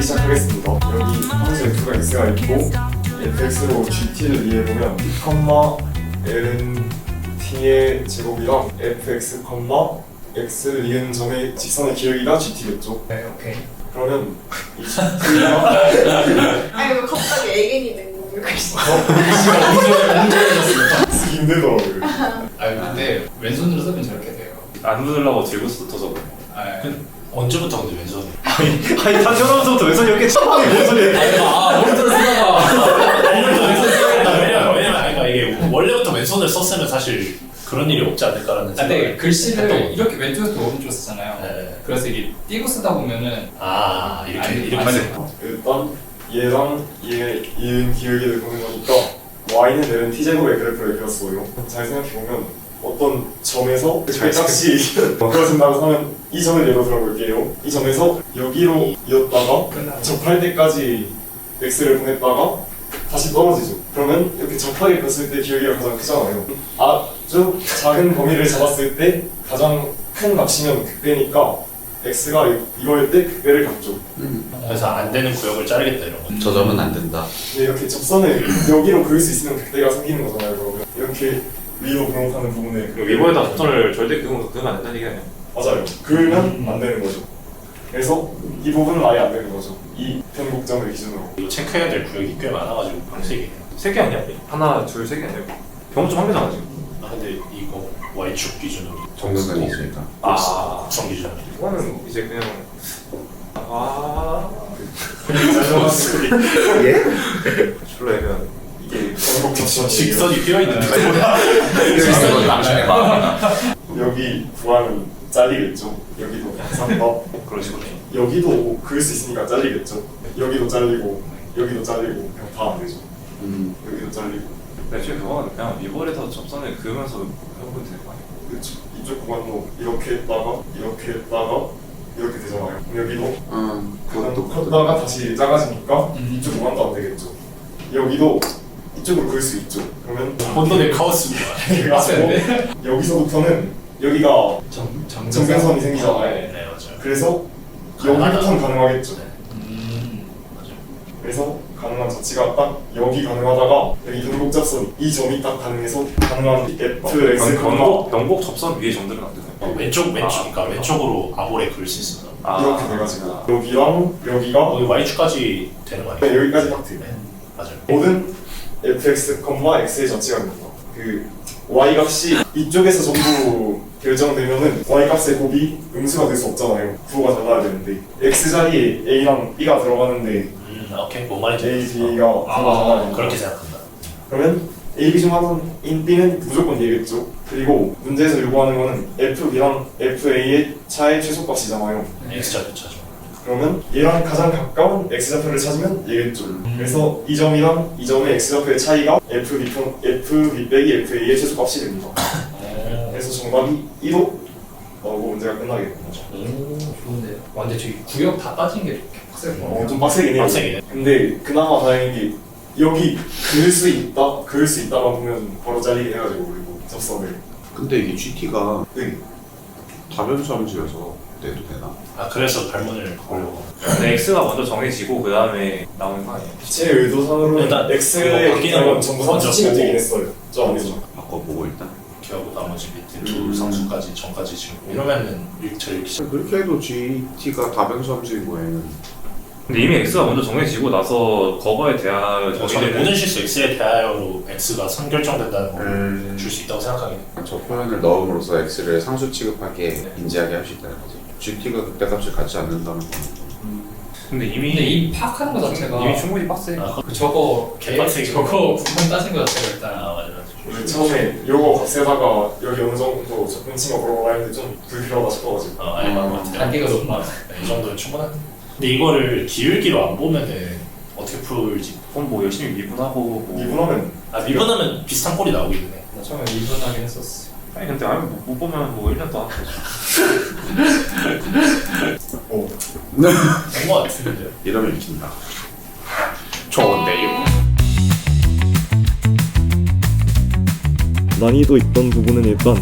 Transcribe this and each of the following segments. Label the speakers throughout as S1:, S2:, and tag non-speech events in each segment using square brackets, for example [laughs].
S1: 그리기 시작하겠습니다. 여기 함수 f가 x가 있고 fx로 gt를 이해해보면 t, ln t의 제곱이랑 fx, x를 이은 점의 직선의 기울기가 gt겠죠.
S2: 네, 오케이.
S1: 그러면 이 gt가 [laughs]
S3: 아니 왜 갑자기 애견이 된 거예요? 글씨.
S1: 쓰기 힘들더라고요.
S2: 아 근데 왼손으로 쓰면 저렇게 돼요.
S4: 안 누르려고 들고 써서
S2: 아,
S5: 언제부터 근데 왼손?
S4: 아니 다 태어나면서부터 왼손이
S5: 아 쓰다가 오른손 왼손 왜냐면 왜냐면 아니, 그러니까 이게 원래부터 왼손을 썼으면 사실 그런 일이 없지 않을까라는
S2: 아, 근데
S5: 생각을
S2: 글씨를
S5: 했던
S2: 이렇게 왼쪽에서 오른쪽으로 쓰잖아요.
S5: 네.
S2: 그래서 이게 띄고 쓰다 보면은
S5: 아 이렇게
S2: 아니,
S5: 이렇게
S2: 아니,
S5: 쓰-
S1: 일단 얘랑 얘 이은 기울기를 보는 거니까 y는 내는 t제곱의 그래프를 그렸어요. 잘 생각해보면 어떤 점에서 그 값이 [laughs] 그려진다고 하면 이 점을 예로 들어볼게요. 이 점에서 여기로 이었다가 접할 때까지 x를 보냈다가 다시 떨어지죠. 그러면 이렇게 접하게 갔을 때 기울기가 가장 크잖아요. 아주 작은 범위를 잡았을 때 가장 큰 값이면 극대니까 x가 이거일 때 극대를 갖죠.
S5: 그래서 안 되는 구역을 자르겠다 이런 거.
S6: 저 점은 안 된다.
S1: 근데 이렇게 접선을 여기로 그릴 수 있으면 극대가 생기는 거잖아요. 그러면 이렇게 위로 분목하는 부분에
S4: 위보에다 접선을 절대 그으면 그으면 안 된다는 얘기 아니야?
S1: 맞아요. 그으면 안 되는 거죠. 그래서 이 부분은 아예 안 되는 거죠. 이 편곡점을 기준으로.
S5: 이거 체크해야 될 구역이 꽤 많아가지고 방식이.
S4: 세개 아니야? 하나, 둘, 세 개 아니야? 병원 좀한 개잖아 지금.
S5: 아 근데 이거 y축 기준으로.
S6: 정근선이 있으니까.
S4: 아,
S5: 구성 기준으로.
S4: 이거는 이제 그냥 아 [laughs]
S1: 예?
S4: 졸라 애매하네.
S1: 이게 편곡점
S5: 직선이 비어 있는 데
S6: 직선이 당신의 마음이다.
S1: 여기 구하면 잘리겠죠. 여기도 상법.
S5: 그러지 그러지.
S1: 여기도 그릴 수 있으니까 잘리겠죠. 여기도 잘리고 여기도 잘리고 그냥 다 안 되죠.
S6: 음.
S1: 여기도 잘리고
S4: 애초에 그건 그냥 위볼에서 접선을 그으면서 해보면 되는 거 아니야?
S1: 그렇죠. 이쪽 구간도 이렇게 했다가 이렇게 했다가 이렇게 되잖아요. 여기도
S6: 음,
S1: 그것도
S6: 그것도
S1: 컸다가 다시 작아지니까
S2: 음.
S1: 이쪽 구간도 안 되겠죠. 여기도 이쪽으로 그릴 수 있죠. 그러면
S5: 혼돈의 카오스입니다.
S1: 그래가지고 여기서부터는 여기가
S2: 정
S1: 정변선이 생기잖아요.
S5: 네 맞아요.
S1: 그래서. 여기부터는 가능하겠죠.
S5: 네.
S2: 음.
S5: 맞아요.
S1: 그래서 가능한 자치가 딱 여기 가능하다가 여기 등곡잡선 이 점이 딱 가능해서 가능한 f x
S4: 변곡 변곡 접선 위에 점들은 안 되네.
S5: 어, 왼쪽 왼쪽
S4: 아,
S5: 그러니까 왼쪽으로 아볼에 그릴 수 있습니다.
S1: 이렇게 돼가지고 여기랑 여기가
S5: 어, 이거 y축까지 되는 거 아니에요?
S1: 네, 여기까지 딱 돼요.
S5: 네 맞아요.
S1: 모든 fx, x의 자치가 됩니다. 그 y 값이 이쪽에서 전부 결정되면은 y 값의 곱이 음수가 될 수 없잖아요. 구호가 달라야 되는데 x 자리에 a랑 b가 들어가는데
S5: 음 오케이 뭔 말인지
S1: a,
S5: 알겠어.
S1: b가 들어가잖아요.
S5: 그렇게 생각한다.
S1: 그러면 a, b 중 하나인 b는 무조건 얘겠죠. 그리고 문제에서 요구하는 거는 f, b랑 f, a의 차의 최소값이잖아요.
S5: x 좌표 차죠.
S1: 그러면 얘랑 가장 가까운 x좌표를 찾으면 얘겠죠. 그래서 이 점이랑 이 점의 x좌표의 차이가 f b 편 f b 빼기 f a의 최소값이 됩니다. 그래서 정답이 1호 나오고 문제가 끝나게 되는 거죠.
S2: 오 좋은데요. 와 근데 저기 구역 다 따진 게 빡세구나.
S1: 어, 좀 빡세긴 해요.
S5: 빡세긴
S1: 근데 그나마 다행인 게 여기 그을 수 있다, 그을 수 있다만 보면 바로 잘리게 해가지고 그리고 접선을.
S6: 근데 이게 GT가
S1: 네.
S6: 다변수 함수여서 내도 되나?
S5: 아 그래서 발문을 걸려고.
S4: 근데 x가 먼저 정해지고 그 다음에 나오는 거 아니야?
S1: 제 의도상으로는
S5: 일단
S1: x의
S5: 이거 바뀌는 건
S1: 전부
S5: 먼저 보고.
S1: 되긴 했어요. 저 안에서.
S6: 바꿔보고 일단.
S5: 이렇게 하고 나머지 밑에 두
S6: 음.
S5: 상수까지 전까지 지금 이러면은 저 이렇게 시작.
S6: 그렇게 해도 GT가 다변수 함수인 거에는
S4: 근데 이미 x가 먼저 정해지고 나서 거거에 대하여
S5: 저는
S4: 정의되는
S5: 모든 실수 x에 대하여로 x가 선결정된다는 걸
S6: 음.
S5: 줄수 있다고 생각하긴 해요.
S6: 저 표현을 넣음으로써 X를 상수 취급하게
S5: 네.
S6: 인지하게 할 수 있다는 거죠. GT가 그때값을 갖지 않는다는 건
S4: 근데 이미
S2: 근데 이 파악하는 거 자체가
S4: 이미 충분히 빡세.
S5: 아,
S2: 그 저거
S5: 개빡세게.
S2: 저거 부분 따진 거 자체가 일단
S5: 아 맞아 맞아.
S1: 오늘 처음에 요거 값에다가 여기 어느 정도 접근치가 물어보라 했는데 좀 불필요하다 싶어가지고
S5: 어, 아니 맞는 것 같아요.
S2: 단계가 너무 많아.
S5: 네, 이 정도면 충분한. 근데 이거를 기울기로 안 보면은 어떻게 풀지?
S4: 그럼 뭐 열심히 미분하고 뭐.
S1: 미분하면
S5: 아 미분하면 비슷한 꼴이 나오긴 해.
S2: 나 처음에 이분하긴 했었어.
S4: 아니 근데 아니 못, 못 보면 뭐 1년 동안 [laughs]
S1: 어,
S5: 된거 같은데요.
S6: 이러면 읽힌다.
S5: 좋은데요.
S1: 난이도 있던 부분은 일단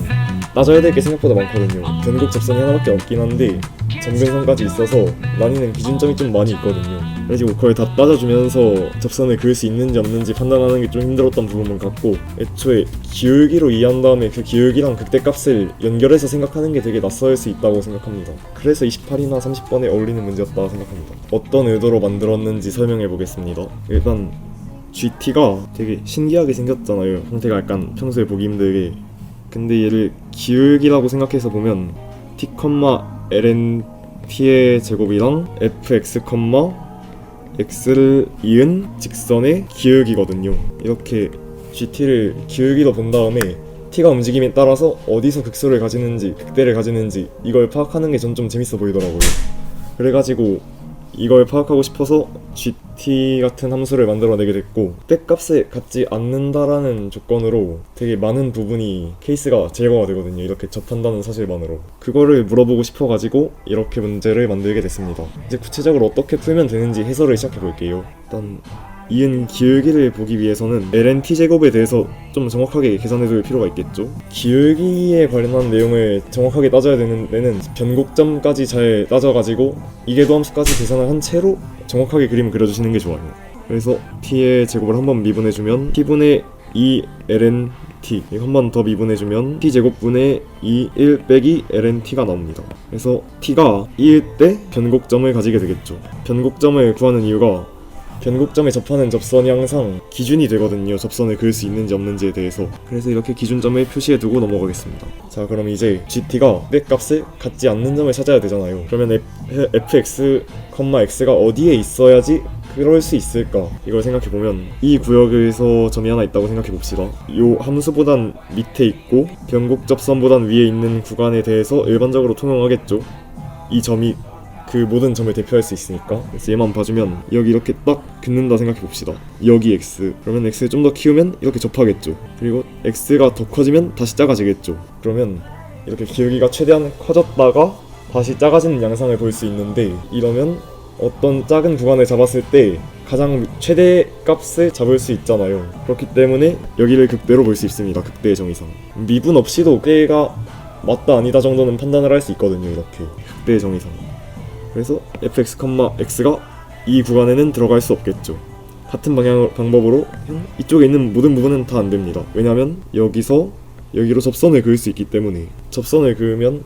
S1: 따져야 될 게 생각보다 많거든요. 변곡 접선이 하나밖에 없긴 한데 점근선까지 있어서 나뉘는 기준점이 좀 많이 있거든요. 그래가지고 그걸 다 따져주면서 접선을 그을 수 있는지 없는지 판단하는 게 좀 힘들었던 부분은 같고 애초에 기울기로 이해한 다음에 그 기울기랑 극대값을 연결해서 생각하는 게 되게 낯설 수 있다고 생각합니다. 그래서 28이나 30번에 어울리는 문제였다 생각합니다. 어떤 의도로 만들었는지 설명해 보겠습니다. 일단 GT가 되게 신기하게 생겼잖아요. 형태가 약간 평소에 보기 힘들게. 근데 얘를 기울기라고 생각해서 보면 t, ln t의 제곱이랑 fx, x를 이은 직선의 기울기거든요. 이렇게 GT를 기울기로 본 다음에 t가 움직임에 따라서 어디서 극소를 가지는지 극대를 가지는지 이걸 파악하는 게 전 좀 재밌어 보이더라고요. 그래가지고 이걸 파악하고 싶어서 GT 같은 함수를 만들어내게 됐고 때값에 갖지 않는다라는 조건으로 되게 많은 부분이 케이스가 제거가 되거든요 이렇게 접한다는 사실만으로. 그거를 물어보고 싶어가지고 이렇게 문제를 만들게 됐습니다. 이제 구체적으로 어떻게 풀면 되는지 해설을 시작해 볼게요. 일단 이은 기울기를 보기 위해서는 ln t제곱에 대해서 좀 정확하게 계산해 둘 필요가 있겠죠? 기울기에 관련한 내용을 정확하게 따져야 되는 데는 변곡점까지 잘 따져가지고 이계도 함수까지 계산을 한 채로 정확하게 그림을 그려주시는 게 좋아요. 그래서 t의 제곱을 한번 미분해주면 t분의 2 ln t 이거 한 번 더 미분해주면 t 제곱분의 2 1 빼기 ln t가 나옵니다. 그래서 t가 2일 때 변곡점을 가지게 되겠죠. 변곡점을 구하는 이유가 변곡점에 접하는 접선이 항상 기준이 되거든요. 접선을 그을 수 있는지 없는지에 대해서. 그래서 이렇게 기준점을 표시해 두고 넘어가겠습니다. 자, 그럼 이제 GT가 내 값을 갖지 않는 점을 찾아야 되잖아요. 그러면 fx, x가 어디에 있어야지 그럴 수 있을까? 이걸 생각해 보면 이 구역에서 점이 하나 있다고 생각해 봅시다. 요 함수보단 밑에 있고 변곡 접선보단 위에 있는 구간에 대해서 일반적으로 통용하겠죠. 이 점이 그 모든 점을 대표할 수 있으니까. 그래서 얘만 봐주면 여기 이렇게 딱 긋는다 생각해 봅시다. 여기 x. 그러면 x를 좀더 키우면 이렇게 접하겠죠. 그리고 x가 더 커지면 다시 작아지겠죠. 그러면 이렇게 기울기가 최대한 커졌다가 다시 작아지는 양상을 볼 수 있는데 이러면 어떤 작은 구간을 잡았을 때 가장 최대 값을 잡을 수 있잖아요. 그렇기 때문에 여기를 극대로 볼 수 있습니다. 극대의 정의상. 미분 없이도 꽤가 맞다 아니다 정도는 판단을 할 수 있거든요 이렇게. 극대의 정의상 그래서 fx, x가 이 구간에는 들어갈 수 없겠죠. 같은 방향 방법으로 이쪽에 있는 모든 부분은 다 안 됩니다. 왜냐하면 여기서 여기로 접선을 그을 수 있기 때문에 접선을 그으면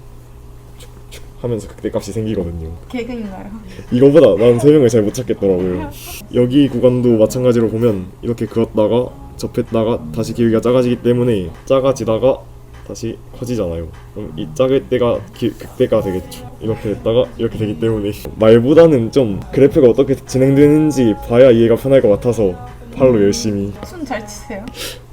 S1: 하면서 극대값이 생기거든요.
S3: 개그인가요?
S1: 이거보다 난 설명을 잘 못 찾겠더라고요. 여기 구간도 마찬가지로 보면 이렇게 그었다가 접했다가 다시 길이가 작아지기 때문에 작아지다가 다시 커지잖아요. 그럼 이 작을 때가 기, 극대가 되겠죠. 이렇게 됐다가 이렇게 되기 때문에 말보다는 좀 그래프가 어떻게 진행되는지 봐야 이해가 편할 것 같아서 팔로 열심히
S3: 손잘 치세요.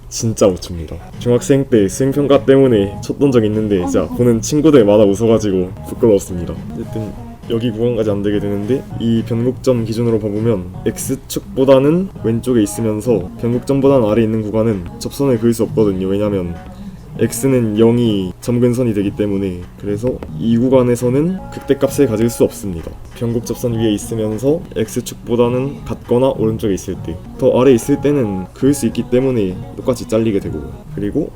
S1: 진짜 못 춥니다. 중학생 때 수행평가 때문에 쳤던 적 있는데 진짜 보는 친구들마다 웃어가지고 부끄러웠습니다. 어쨌든 여기 구간까지 안 되게 되는데 이 변곡점 기준으로 봐보면 x축보다는 왼쪽에 있으면서 변곡점보다는 아래에 있는 구간은 접선을 그을 수 없거든요. 왜냐면 x는 0이 점근선이 되기 때문에 그래서 이 구간에서는 극대값을 가질 수 없습니다. 변곡 접선 위에 있으면서 x축보다는 같거나 오른쪽에 있을 때 더 아래에 있을 때는 그을 수 있기 때문에 똑같이 잘리게 되고 그리고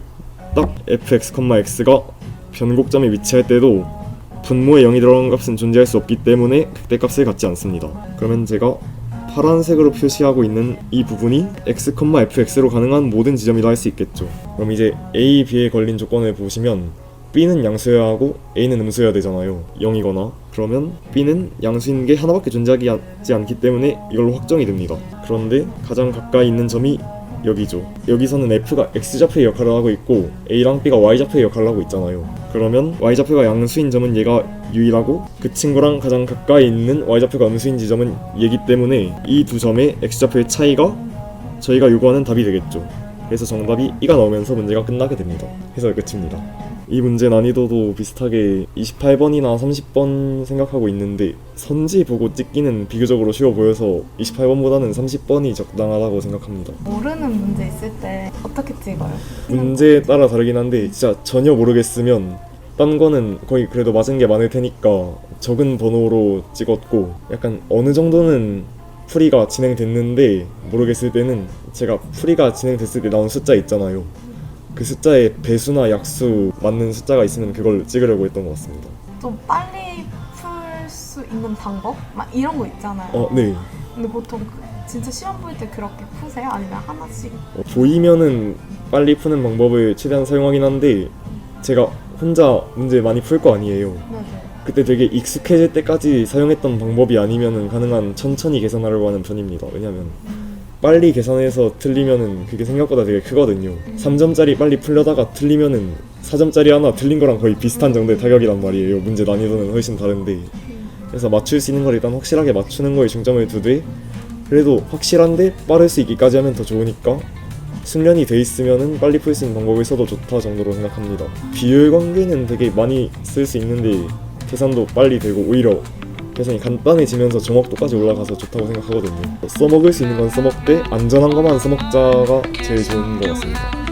S1: 딱 fx, x가 변곡점에 위치할 때도 분모에 0이 들어간 값은 존재할 수 없기 때문에 극대값을 갖지 않습니다. 그러면 제가 파란색으로 표시하고 있는 이 부분이 x, fx로 가능한 모든 지점이라 할 수 있겠죠. 그럼 이제 a, b에 걸린 조건을 보시면 b는 양수여야 하고 a는 음수여야 되잖아요. 0이거나 그러면 b는 양수인 게 하나밖에 존재하지 않기 때문에 이걸로 확정이 됩니다. 그런데 가장 가까이 있는 점이 여기죠. 여기서는 f가 x좌표의 역할을 하고 있고 a랑 b가 y좌표의 역할을 하고 있잖아요. 그러면 y좌표가 양수인 점은 얘가 유일하고 그 친구랑 가장 가까이 있는 y좌표가 음수인 지점은 얘기 때문에 이 두 점의 x좌표의 차이가 저희가 요구하는 답이 되겠죠. 그래서 정답이 2가 나오면서 문제가 끝나게 됩니다. 해설 끝입니다. 이 문제 난이도도 비슷하게 28번이나 30번 생각하고 있는데 선지 보고 찍기는 비교적으로 쉬워 보여서 28번보다는 30번이 적당하다고 생각합니다.
S3: 모르는 문제 있을 때 어떻게 찍어요?
S1: 문제에 따라 다르긴 한데 진짜 전혀 모르겠으면 딴 거는 거의 그래도 맞은 게 많을 테니까 적은 번호로 찍었고 약간 어느 정도는 풀이가 진행됐는데 모르겠을 때는 제가 풀이가 진행됐을 때 나온 숫자 있잖아요. 그 숫자에 배수나 약수 맞는 숫자가 있으면 그걸 찍으려고 했던 것 같습니다.
S3: 좀 빨리 풀 있는 방법? 막 이런 거 있잖아요.
S1: 어, 네.
S3: 근데 보통 그- 진짜 시험 볼 때 그렇게 푸세요? 아니면 하나씩?
S1: 어, 보이면은 빨리 푸는 방법을 최대한 사용하긴 한데 제가 혼자 문제 많이 풀 거 아니에요.
S3: 네네.
S1: 그때 되게 익숙해질 때까지 사용했던 방법이 아니면은 가능한 천천히 계산하려고 하는 편입니다. 왜냐면 빨리 계산해서 틀리면은 그게 생각보다 되게 크거든요. 3점짜리 빨리 풀려다가 틀리면은 4점짜리 하나 틀린 거랑 거의 비슷한 정도의 타격이란 말이에요. 문제 난이도는 훨씬 다른데. 그래서 맞출 수 있는 걸 일단 확실하게 맞추는 거에 중점을 두되 그래도 확실한데 빠를 수 있기까지 하면 더 좋으니까 숙련이 돼 있으면은 빨리 풀 수 있는 방법을 써도 좋다 정도로 생각합니다. 비율 관계는 되게 많이 쓸 수 있는데 계산도 빨리 되고 오히려 계산이 간단해지면서 정확도까지 올라가서 좋다고 생각하거든요. 써먹을 수 있는 건 써먹되 안전한 것만 써먹자가 제일 좋은 것 같습니다.